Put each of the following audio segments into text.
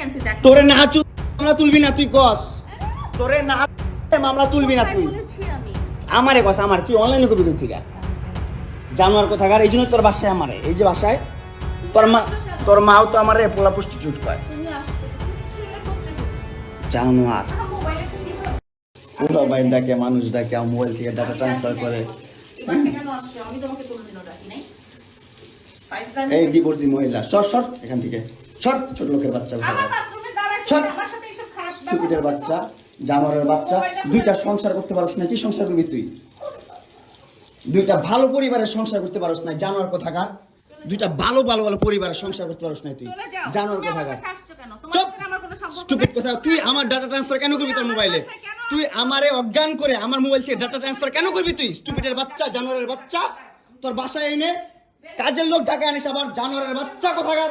can see that. তোরে না চু মামলা তুলবি না তুই কস তোরে না মামলা তুলবি না তুই বলেছি আমি। আমারে কস আমার তুই অনলাইনে কবি কই থেকে জানোয়ার কোথাকার এই জন্য তোর বাসায় আমারে এই যে বাসায় তোর মা তোর মাও তো আমারে পোলা পুষ্টি চুট কয় তুমি আসছো। জানোয়ার? পুরো বাইর ডাকে মানুষ ডাকে আমার মোবাইল থেকে ডাটা ট্রান্সফার করে এই। ডিভোর্সি মহিলা সর সর এখান থেকে সর ছোট লোকের বাচ্চা করছ। বাচ্চা জানোয়ারের বাচ্চা দুইটা সংসার করতে পারছ না কি সংসার করবি তুই? দুইটা ভালো পরিবারের সংসার করতে পারছ না জানোয়ার কোথাকার দুইটা ভালো ভালো ভালো পরিবারের সংসার করতে পারছ না তুই। জানোয়ার কোথাকার চুপ! স্টুপিড কথা। তুই আমার ডাটা ট্রান্সফার কেন করবি তোর মোবাইলে তুই আমারে অজ্ঞান করে আমার মোবাইল থেকে ডাটা ট্রান্সফার কেন করবি তুই? স্টুপিডের বাচ্চা জানোয়ারের বাচ্চা। তোর বাসায় এনে কাজের লোক ডাকে আনিস আবার জানোয়ারের বাচ্চা কোথাকার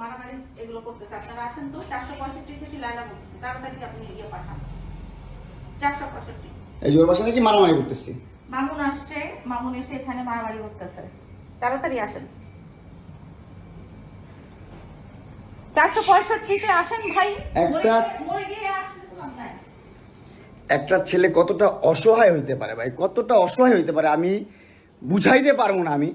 মারামারি এগুলো করতেছে। আপনারা আসেন তো, 465 থেকে লায়লা বলতেছি। তাড়াতাড়ি আপনি ইয়ে পাঠান। 465 এই জোর বাসা নাকি মারামারি করতেছি? মামুন আসছে মামুন এসে এখানে মারামারি করতেছে। তাড়াতাড়ি আসেন। চারশো পঁয়ষট্টিতে আসেন ভাই। একটা- মরে- গিয়ে তো একটা ছেলে কতটা অসহায় হইতে পারে ভাই? কতটা অসহায় হইতে পারে? আমি বুঝাইতে পারব না আমি।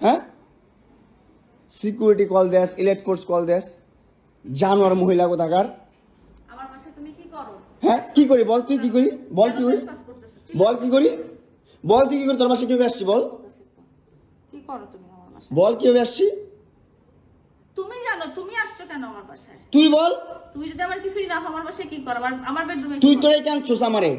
হ্যাঁ? সিকিউরিটি কল দেস ইলেট ফোর্স কল দেস। জানোয়ার মহিলা কোথাকার? আমার বাসায় তুমি কি করো? হ্যাঁ কি করি বল তুই কি করি? বল কি করি? বল কি করি? বল তুই কি করি? তোর বাসায় কীভাবে আসছি বল? বল কীভাবে আসছি? তুমি জানো তুমি আসছো কেন আমার বাসায়? তুই বল। তুমি যদি আমার কিছুই না আমার বাসায় কি করো? আমার আমার বেডরুমে তুই তোরাই কেন ছোস আমারে?